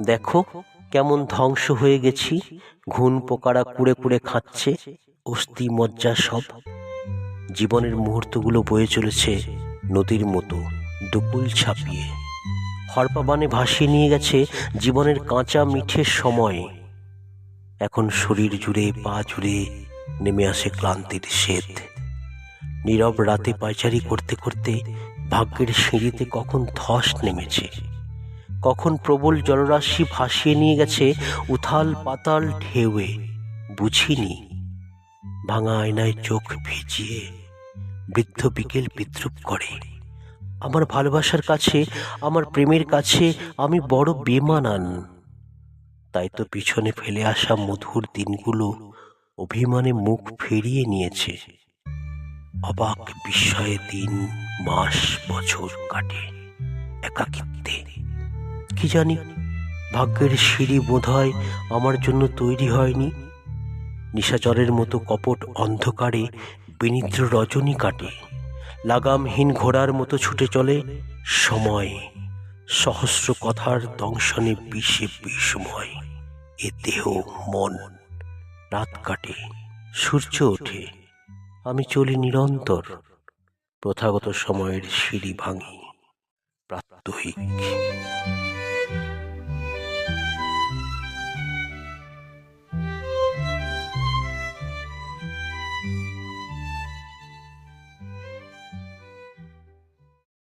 দেখো কেমন ধ্বংস হয়ে গেছি। ঘুন পোকারা কুড়ে কুড়ে খাচ্ছে, অস্থি মজ্জা সব। জীবনের মুহূর্তগুলো বয়ে চলেছে নদীর মতো, দুকুল ছাপিয়ে। হরপাবানে ভাসিয়ে নিয়ে গেছে জীবনের কাঁচা মিঠে সময়। এখন শরীর জুড়ে, পা জুড়ে নেমে আসে ক্লান্তির শ্বেত। নীরব রাতে পায়চারি করতে করতে ভাগ্যের সিঁড়িতে কখন ধস নেমেছে। কখন প্রবল জলরাশি ভাসিয়ে নিয়ে গেছে উথাল পাতাল ঢেউয়ে, বুঝিনি। ভাঙা আয়নায় চোখ ভিজিয়ে বৃদ্ধ বিকেল বিদ্রুপ করে। আমার ভালোবাসার কাছে, আমার প্রেমের কাছে আমি বড় বেমানান। তাই তো পিছনে ফেলে আসা মধুর দিনগুলো অভিমানে মুখ ফিরিয়ে নিয়েছে। অবাক বিস্ময়ে দিন, মাস, বছর কাটে একাকিত্বে। কি জানি? ভাগ্যের সিঁড়ি বোধহয় আমার জন্য তৈরি হয়নি। নিশাচরের মতো কপট অন্ধকারে বিনিদ্র রজনী কাটে। লাগামহীন ঘোড়ার মতো ছুটে চলে সময়। সহস্র কথার দংশনে বিষে বিষময়। এ দেহ, মন, রাত কাটে, সূর্য ওঠে। আমি চলি নিরন্তর। প্রথাগত সময়ের সিঁড়ি ভাঙি। প্রাত্যহিক।